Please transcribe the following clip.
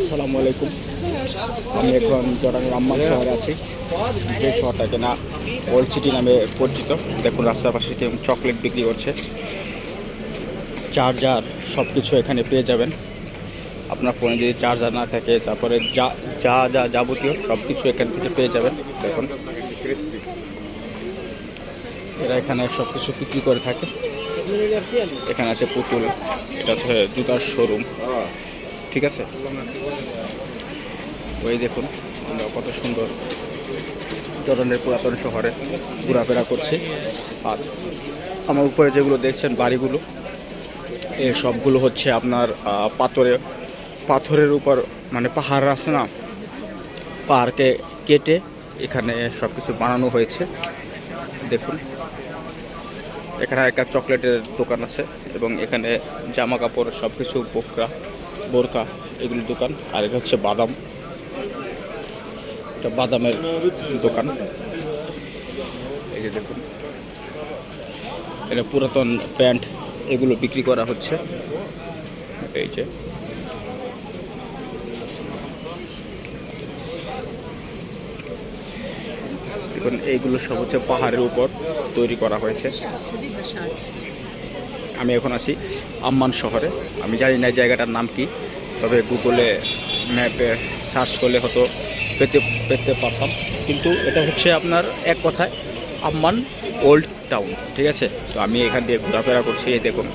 আসসালামু আলাইকুম। আমি এখন জরাং রাম্মান শহরে আছি। যে শহরটা কিনা ওল্ড সিটি নামে পরিচিত। দেখুন, রাস্তার পাশে কেমন চকলেট বিক্রি করছে। চার্জার সব কিছু এখানে পেয়ে যাবেন। আপনার ফোনে যদি চার্জার না থাকে, তারপরে যা যা যা যাবতীয় সব কিছু এখান থেকে পেয়ে যাবেন। দেখুন। এরা এখানে সব কিছু বিক্রি করে থাকে। এখানে আছে পুতুল, এটা হচ্ছে জুতার শোরুম। ঠিক আছে? ওই দেখুন, আমরা কত সুন্দর জর্ডানের পুরাতন শহরে ঘোরাফেরা করছি। আর আমার উপরে যেগুলো দেখছেন বাড়িগুলো, এ সবগুলো হচ্ছে আপনার পাথরে, পাথরের উপর মানে পাহাড় আছে না? পাহাড়কে কেটে এখানে সব কিছু বানানো হয়েছে। দেখুন, এখানে একটা চকলেটের দোকান আছে এবং এখানে জামা কাপড় সব কিছু বোকরা। বোরকা এগুলোর দোকান। আর এটা হচ্ছে বাদাম। এটা বাদামের দোকান। এই যে দেখুন। এটা পুরাতন প্যান্ট, এগুলো বিক্রি করা হচ্ছে। এই যে। দেখুন, এইগুলো সব হচ্ছে পাহাড়ের উপর তৈরি করা হয়েছে। আমি এখন আছি আম্মান শহরে। আমি জানি না জায়গাটার নাম কি, তবে গুগলে ম্যাপে সার্চ করলে হয়তো পেতে পেতে পারতাম। কিন্তু এটা হচ্ছে আপনার এক কথায় আম্মান ওল্ড টাউন, ঠিক আছে? তো আমি এখান দিয়ে ঘোরাফেরা করছি, এই দেখুন।